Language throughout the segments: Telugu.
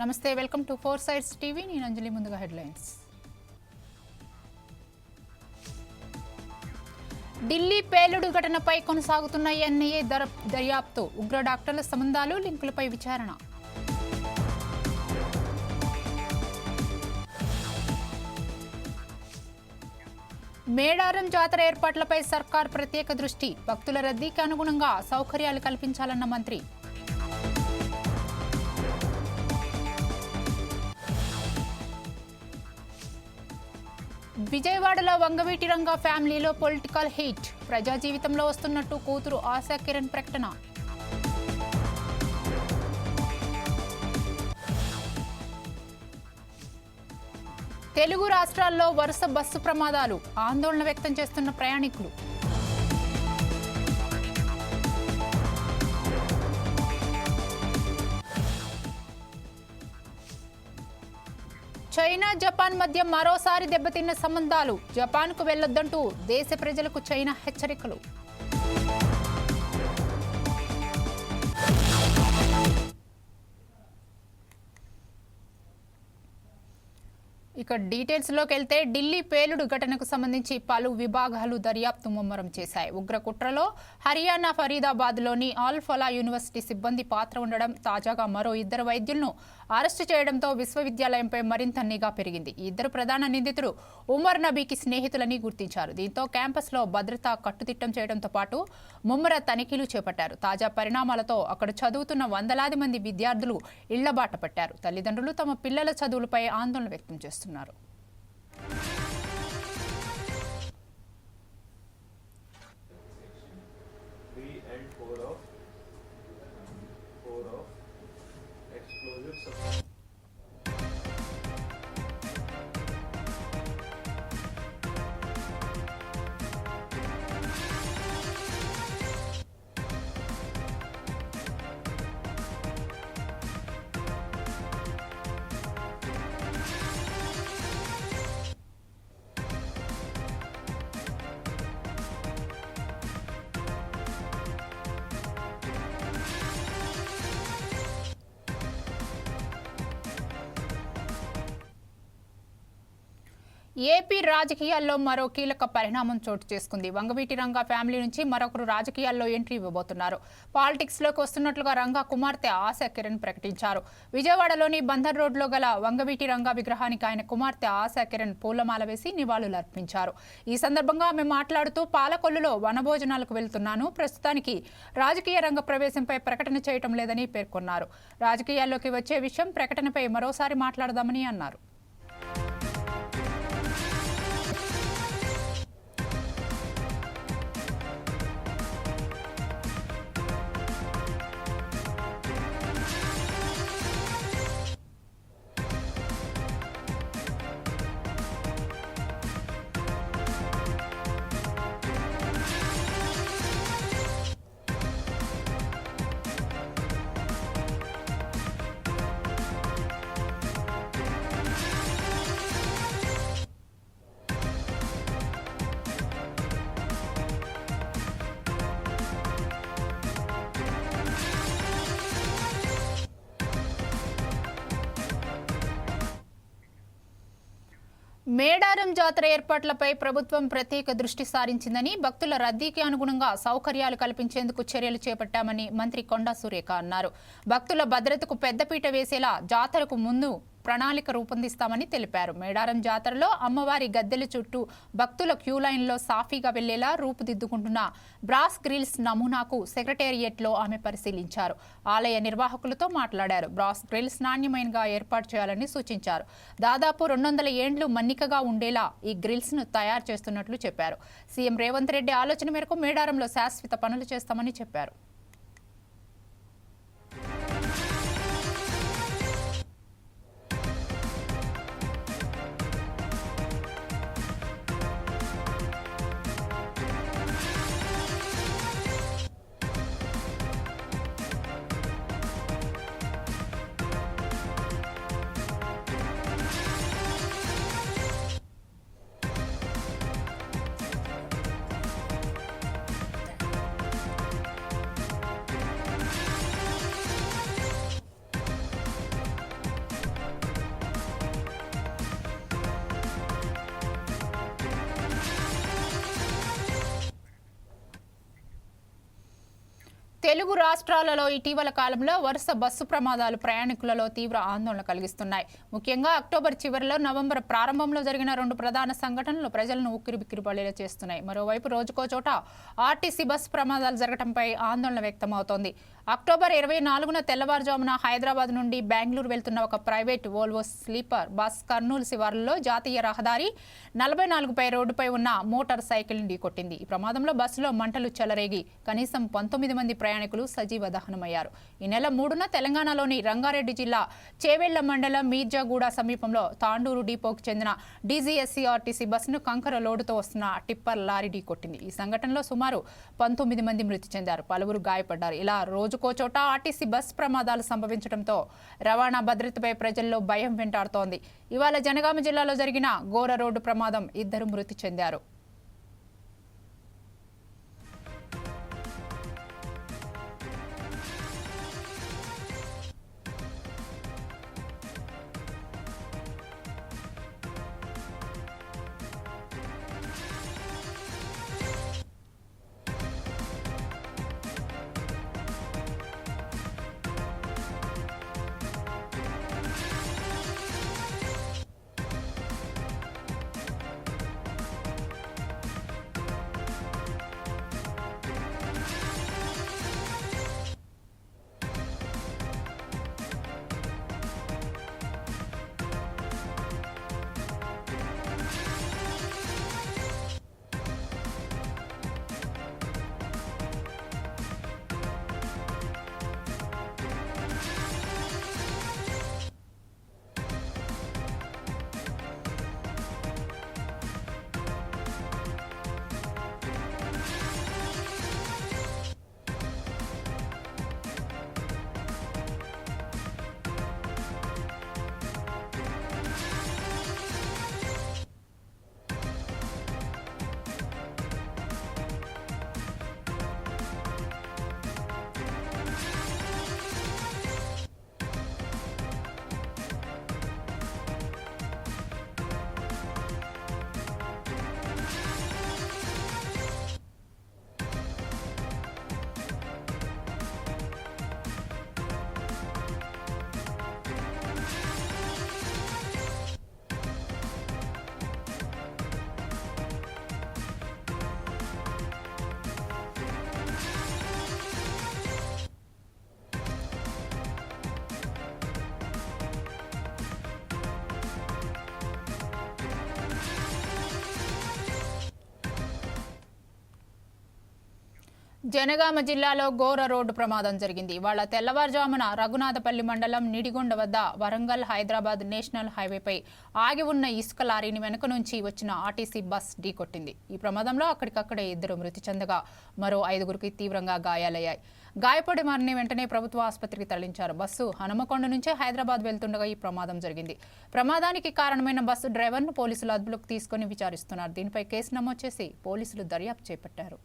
నమస్తే welcome to four sides TV. నేను అంజలి ముందుగా హెడ్లైన్స్. ఢిల్లీ పేలుడు ఘటనపై కొనసాగుతున్న ఎన్ఐఏ దర దర్యాప్తు. ఉగ్ర డాక్టర్ల సంబంధాలు లింకులపై విచారణ. మేడారం జాతర ఏర్పాట్లపై సర్కార్ ప్రత్యేక దృష్టి. భక్తుల రద్దీకి అనుగుణంగా సౌకర్యాలు కల్పించాలన్న మంత్రి. విజయవాడలో వంగవీటి రంగ ఫ్యామిలీలో పొలిటికల్ హీట్. ప్రజా జీవితంలో వస్తున్నట్టు కూతురు ఆశా కిరణ్ ప్రకటన. తెలుగు రాష్ట్రాల్లో వరుస బస్సు ప్రమాదాలు. ఆందోళన వ్యక్తం చేస్తున్న ప్రయాణికులు. చైనా జపాన్ మధ్య మరోసారి దెబ్బతిన్న సంబంధాలు. జపాన్కు వెళ్ళొద్దంటూ దేశ ప్రజలకు చైనా హెచ్చరికలు. ఇక డీటెయిల్స్లోకి వెళ్తే ఢిల్లీ పేలుడు ఘటనకు సంబంధించి పలు విభాగాలు దర్యాప్తు ముమ్మరం చేశాయి. ఉగ్రకుట్రలో హర్యానా ఫరీదాబాద్లోని ఆల్ ఫలా యూనివర్సిటీ సిబ్బంది పాత్ర ఉండడం తాజాగా మరో ఇద్దరు వైద్యులను అరెస్టు చేయడంతో విశ్వవిద్యాలయంపై మరింత నిఘా పెరిగింది. ఇద్దరు ప్రధాన నిందితులు ఉమర్ నబీకి స్నేహితులని గుర్తించారు. దీంతో క్యాంపస్లో భద్రత కట్టుదిట్టం చేయడంతో పాటు ముమ్మర తనిఖీలు చేపట్టారు. తాజా పరిణామాలతో అక్కడ చదువుతున్న వందలాది మంది విద్యార్థులు ఇళ్ళబాట పట్టారు. తల్లిదండ్రులు తమ పిల్లల చదువులపై ఆందోళన వ్యక్తం చేస్తున్నారు. చేస్తున్నారు explosive. ఏపీ రాజకీయాల్లో మరో కీలక పరిణామం చోటు చేసుకుంది. వంగవీటి రంగా ఫ్యామిలీ నుంచి మరొకరు రాజకీయాల్లో ఎంట్రీ ఇవ్వబోతున్నారు. పాలిటిక్స్లోకి వస్తున్నట్లుగా రంగా కుమార్తె ఆశా కిరణ్ ప్రకటించారు. విజయవాడలోని బందర్ రోడ్లో గల వంగవీటి రంగా విగ్రహానికి ఆయన కుమార్తె ఆశా కిరణ్ పూలమాల వేసి నివాళులర్పించారు ఈ సందర్భంగా ఆమె మాట్లాడుతూ పాలకొల్లులో వనభోజనాలకు వెళ్తున్నాను. ప్రస్తుతానికి రాజకీయ రంగ ప్రవేశంపై ప్రకటన చేయటం లేదని పేర్కొన్నారు. రాజకీయాల్లోకి వచ్చే విషయం ప్రకటనపై మరోసారి మాట్లాడదామని అన్నారు. మేడారం జాతర ఏర్పాట్లపై ప్రభుత్వం ప్రత్యేక దృష్టి సారించిందని భక్తుల రద్దీకి అనుగుణంగా సౌకర్యాలు కల్పించేందుకు చర్యలు చేపట్టామని మంత్రి కొండా సురేఖ అన్నారు. భక్తుల భద్రతకు పెద్దపీట వేసేలా జాతరకు ముందు ప్రణాళిక రూపొందిస్తామని తెలిపారు. మేడారం జాతరలో అమ్మవారి గద్దెల చుట్టూ భక్తుల క్యూ లైన్లో సాఫీగా వెళ్ళేలా రూపుదిద్దుకుంటున్న బ్రాస్ గ్రిల్స్ నమూనాకు సెక్రటేరియట్లో ఆమె పరిశీలించారు. ఆలయ నిర్వాహకులతో మాట్లాడారు. బ్రాస్ గ్రిల్స్ నాణ్యమైనగా ఏర్పాటు చేయాలని సూచించారు. దాదాపు రెండు వందల ఏండ్లు మన్నికగా ఉండేలా ఈ గ్రిల్స్ను తయారు చేస్తున్నట్లు చెప్పారు. సీఎం రేవంత్ రెడ్డి ఆలోచన మేరకు మేడారంలో శాశ్వత పనులు చేస్తామని చెప్పారు. తెలుగు రాష్ట్రాలలో ఇటీవల కాలంలో వరుస బస్సు ప్రమాదాలు ప్రయాణికులలో తీవ్ర ఆందోళన కలిగిస్తున్నాయి. ముఖ్యంగా అక్టోబర్ చివరిలో నవంబర్ ప్రారంభంలో జరిగిన రెండు ప్రధాన సంఘటనలు ప్రజలను ఉక్కిరిబిక్కిరి పడేలా చేస్తున్నాయి. మరోవైపు రోజుకో చోట ఆర్టీసీ బస్సు ప్రమాదాలు జరగడంపై ఆందోళన వ్యక్తమవుతోంది. అక్టోబర్ ఇరవై నాలుగున తెల్లవారుజామున హైదరాబాద్ నుండి బెంగళూరు వెళ్తున్న ఒక private Volvo sleeper bus Kurnool శివారులో జాతీయ రహదారి నలభై నాలుగుపై రోడ్డుపై ఉన్న మోటార్ సైకిల్ని ఢీకొట్టింది. ఈ ప్రమాదంలో బస్సులో మంటలు చెలరేగి కనీసం పంతొమ్మిది మంది ప్రయాణికులు సజీవ దహనమయ్యారు. ఈ నెల మూడున తెలంగాణలోని రంగారెడ్డి జిల్లా చేవెళ్ళ మండలం మీర్జాగూడ సమీపంలో తాండూరు డిపోకు చెందిన డీజీఎస్సీఆర్టీసీ బస్సును కంకర లోడుతో వస్తున్న టిప్పర్ లారీ ఢీకొట్టింది. ఈ సంఘటనలో సుమారు పంతొమ్మిది మంది మృతి చెందారు. పలువురు గాయపడ్డారు. ఇలా రోజు చోట ఆర్టీసీ బస్ ప్రమాదాలు సంభవించడంతో రవాణా భద్రతపై ప్రజల్లో భయం వెంటాడుతోంది. ఇవాళ జనగామ జిల్లాలో జరిగిన ఘోర రోడ్డు ప్రమాదం ఇద్దరు మృతి చెందారు. జనగామ జిల్లాలో ఘోర రోడ్డు ప్రమాదం జరిగింది. వాళ్ళ తెల్లవారుజామున రఘునాథపల్లి మండలం నిడిగొండ వద్ద వరంగల్ హైదరాబాద్ నేషనల్ హైవేపై ఆగి ఉన్న ఇసుక లారీని వెనుక నుంచి వచ్చిన ఆర్టీసీ బస్ ఢీకొట్టింది ఈ ప్రమాదంలో అక్కడికక్కడే ఇద్దరు మృతి చెందగా మరో ఐదుగురికి తీవ్రంగా గాయాలయ్యాయి. గాయపడి మరిని వెంటనే ప్రభుత్వ ఆసుపత్రికి తరలించారు. బస్సు హనుమకొండ నుంచే హైదరాబాద్ వెళ్తుండగా ఈ ప్రమాదం జరిగింది. ప్రమాదానికి కారణమైన బస్సు డ్రైవర్ను పోలీసులు అదుపులోకి తీసుకొని విచారిస్తున్నారు. దీనిపై కేసు నమోదు చేసి పోలీసులు దర్యాప్తు చేపట్టారు.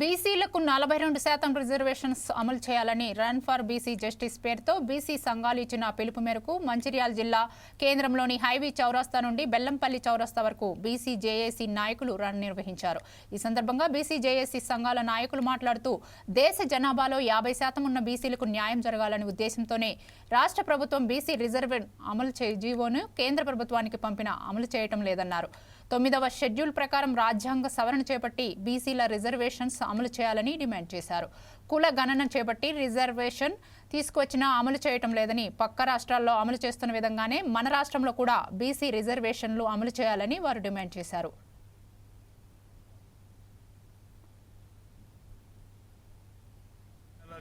బీసీలకు నలభై రెండు శాతం రిజర్వేషన్స్ అమలు చేయాలని రన్ ఫర్ బీసీ జస్టిస్ పేరుతో బీసీ సంఘాలు ఇచ్చిన పిలుపు మేరకు మంచిర్యాల జిల్లా కేంద్రంలోని హైవే చౌరస్తా నుండి బెల్లంపల్లి చౌరస్తా వరకు బీసీ జేఏసీ నాయకులు రన్ నిర్వహించారు. ఈ సందర్భంగా బీసీ జేఏసీ సంఘాల నాయకులు మాట్లాడుతూ దేశ జనాభాలో యాభై శాతం ఉన్న బీసీలకు న్యాయం జరగాలని ఉద్దేశంతోనే రాష్ట్ర ప్రభుత్వం బీసీ రిజర్వ్ అమలు చే జీవోను కేంద్ర ప్రభుత్వానికి పంపిన అమలు చేయటం లేదన్నారు. తొమ్మిదవ షెడ్యూల్ ప్రకారం రాజ్యాంగ సవరణ చేపట్టి బీసీల రిజర్వేషన్స్ అమలు చేయాలని డిమాండ్ చేశారు. కుల గణన చేపట్టి రిజర్వేషన్ తీసుకొచ్చినా అమలు చేయటం లేదని పక్క రాష్ట్రాల్లో అమలు చేస్తున్న విధంగానే మన రాష్ట్రంలో కూడా బీసీ రిజర్వేషన్లు అమలు చేయాలని వారు డిమాండ్ చేశారు.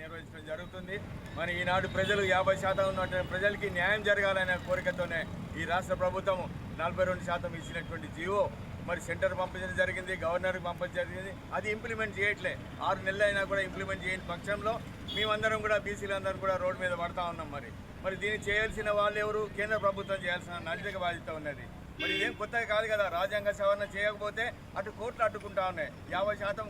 నిర్వహించడం జరుగుతుంది. మరి ఈనాడు ప్రజలు యాభై శాతం ఉన్నటువంటి ప్రజలకి న్యాయం జరగాలనే కోరికతోనే ఈ రాష్ట్ర ప్రభుత్వం నలభై రెండు శాతం ఇచ్చినటువంటి జీవో మరి సెంటర్ పంపించడం జరిగింది గవర్నర్కి పంపించడం జరిగింది. అది ఇంప్లిమెంట్ చేయట్లే. ఆరు నెలలు అయినా కూడా ఇంప్లిమెంట్ చేయని పక్షంలో మేమందరం కూడా బీసీలు అందరం కూడా రోడ్డు మీద పడతా ఉన్నాం మరి. మరి దీన్ని చేయాల్సిన వాళ్ళు ఎవరు? కేంద్ర ప్రభుత్వం చేయాల్సిన నైతిక బాధ్యత ఉన్నది. మరి ఇదేం కొత్తగా కాదు కదా. రాజ్యాంగ సవరణ చేయకపోతే అటు కోర్టులు అడ్డుకుంటా ఉన్నాయి. యాభై శాతం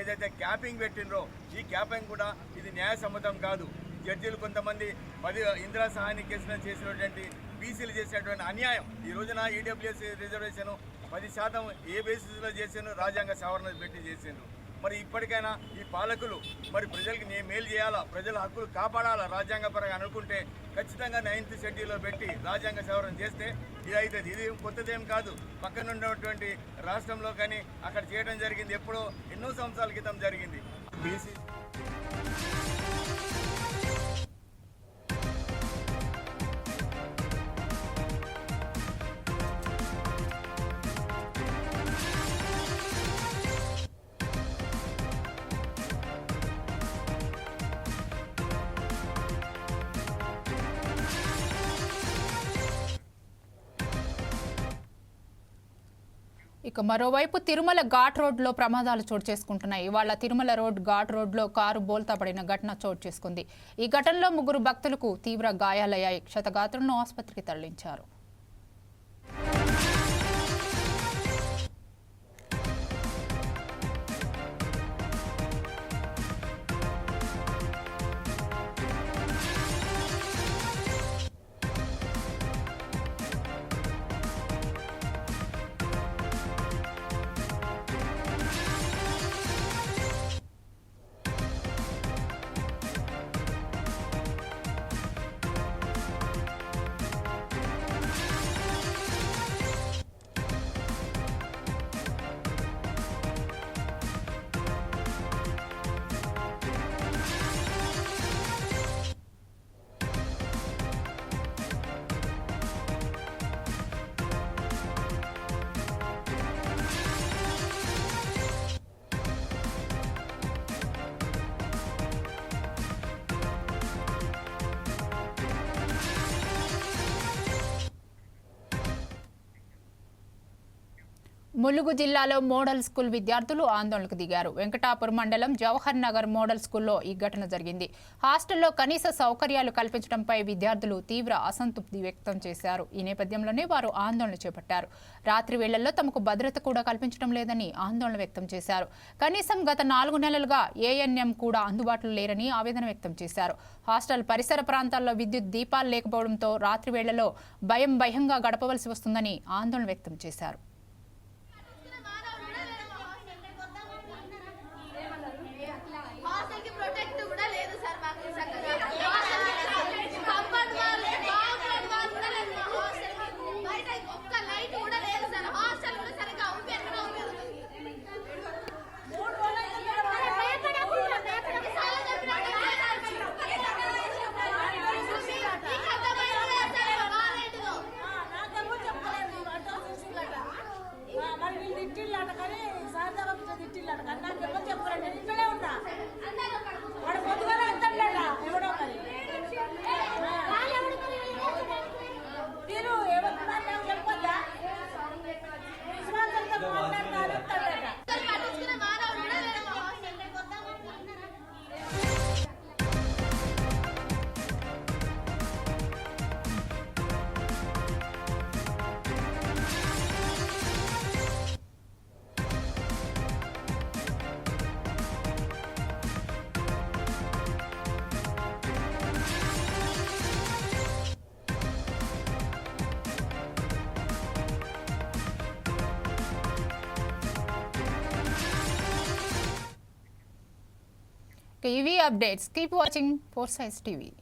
ఏదైతే క్యాపింగ్ పెట్టినరో ఈ క్యాపింగ్ కూడా ఇది న్యాయసమ్మతం కాదు. జడ్జీలు కొంతమంది పది ఇందిరా సహాయాన్ని కేసులను చేసినటువంటి బీసీలు చేసినటువంటి అన్యాయం. ఈ రోజున ఈడబ్ల్యూఎస్ రిజర్వేషన్ పది శాతం ఏ బేసిస్లో చేసాను రాజ్యాంగ సవరణ పెట్టి చేసిండ్రు. మరి ఇప్పటికైనా ఈ పాలకులు మరి ప్రజలకు నేను మేలు చేయాలా? ప్రజల హక్కులు కాపాడాలా? రాజ్యాంగపరంగా అనుకుంటే ఖచ్చితంగా నైన్త్ షెడ్యూల్లో పెట్టి రాజ్యాంగ సవరణ చేస్తే ఇది అవుతుంది ఇది కొత్తదేం కాదు. పక్కన ఉన్నటువంటి రాష్ట్రంలో కానీ అక్కడ చేయడం జరిగింది. ఎప్పుడో ఎన్నో సంవత్సరాల క్రితం జరిగింది. బీసీ ఇక మరోవైపు తిరుమల ఘాట్ రోడ్లో ప్రమాదాలు చోటు చేసుకుంటున్నాయి. ఇవాళ తిరుమల రోడ్ ఘాట్ రోడ్లో కారు బోల్తా పడిన ఘటన చోటు చేసుకుంది. ఈ ఘటనలో ముగ్గురు భక్తులకు తీవ్ర గాయాలయ్యాయి. క్షతగాత్రులను ఆసుపత్రికి తరలించారు. ములుగు జిల్లాలో మోడల్ స్కూల్ విద్యార్థులు ఆందోళనకు దిగారు. వెంకటాపురం మండలం జవహర్ నగర్ మోడల్ స్కూల్లో ఈ ఘటన జరిగింది. హాస్టల్లో కనీస సౌకర్యాలు కల్పించడంపై విద్యార్థులు తీవ్ర అసంతృప్తి వ్యక్తం చేశారు. ఈ నేపథ్యంలోనే వారు ఆందోళన చేపట్టారు. రాత్రి వేళల్లో తమకు భద్రత కూడా కల్పించడం లేదని ఆందోళన వ్యక్తం చేశారు. కనీసం గత నాలుగు నెలలుగా ఏఎన్ఎం కూడా అందుబాటులో లేరని ఆవేదన వ్యక్తం చేశారు. హాస్టల్ పరిసర ప్రాంతాల్లో విద్యుత్ దీపాలు లేకపోవడంతో రాత్రి వేళల్లో భయం భయంగా గడపవలసి వస్తుందని ఆందోళన వ్యక్తం చేశారు. TV updates. Keep watching Foresights TV.